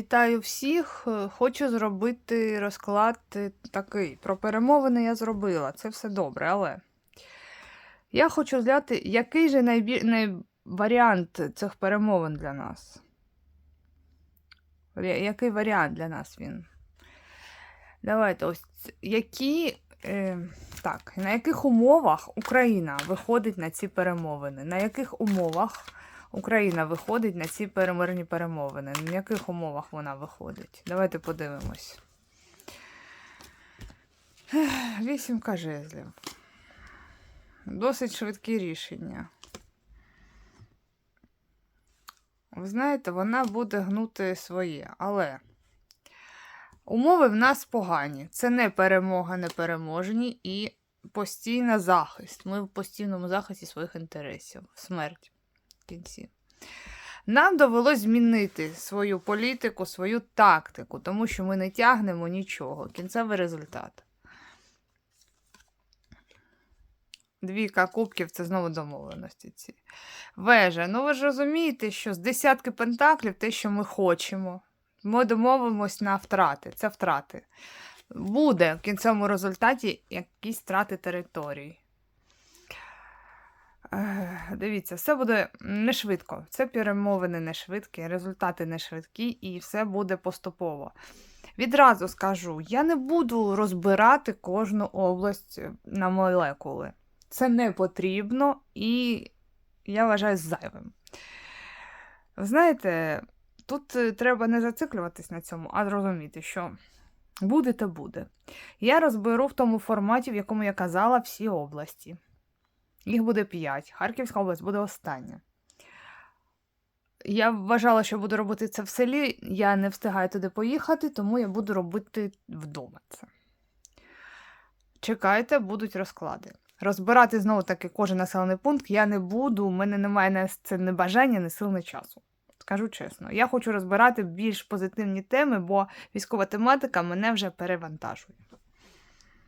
Вітаю всіх. Хочу зробити розклад е, такий. Про перемовини я зробила. Це все добре, але я хочу взяти, який же найбі... най... варіант цих перемовин для нас. Який варіант для нас він? Давайте ось які. Е, так, на яких умовах Україна виходить на ці перемовини? На яких умовах Україна виходить на ці перемирні перемовини. На яких умовах вона виходить? Давайте подивимось. Вісімка жезлів. Досить швидкі рішення. Ви знаєте, вона буде гнути своє, але умови в нас погані. Це не перемога, не переможені і постійний захист. Ми в постійному захисті своїх інтересів. Смерть кінці. Нам довелось змінити свою політику, свою тактику, тому що ми не тягнемо нічого. Кінцевий результат. Двійка кубків це знову домовленості ці. Вежа. Ну ви ж розумієте, що з десятки пентаклів те, що ми хочемо. Ми домовимось на втрати. Це втрати. Буде в кінцевому результаті якісь втрати територій. Дивіться, все буде не швидко. Це перемовини не швидкі, результати не швидкі, і все буде поступово. Відразу скажу: я не буду розбирати кожну область на молекули. Це не потрібно і я вважаю зайвим. Ви Знаєте, тут е, треба не зациклюватись на цьому, а зрозуміти, що буде, то буде. Я розберу в тому форматі, в якому я казала, всі області. Їх буде 5. Харківська область буде остання. Я вважала, що буду робити це в селі. Я не встигаю туди поїхати, тому я буду робити вдома це. Чекайте, будуть розклади. Розбирати знову таки кожен населений пункт я не буду, у мене немає на це не бажання, не сил, не часу. Скажу чесно, я хочу розбирати більш позитивні теми, бо військова тематика мене вже перевантажує.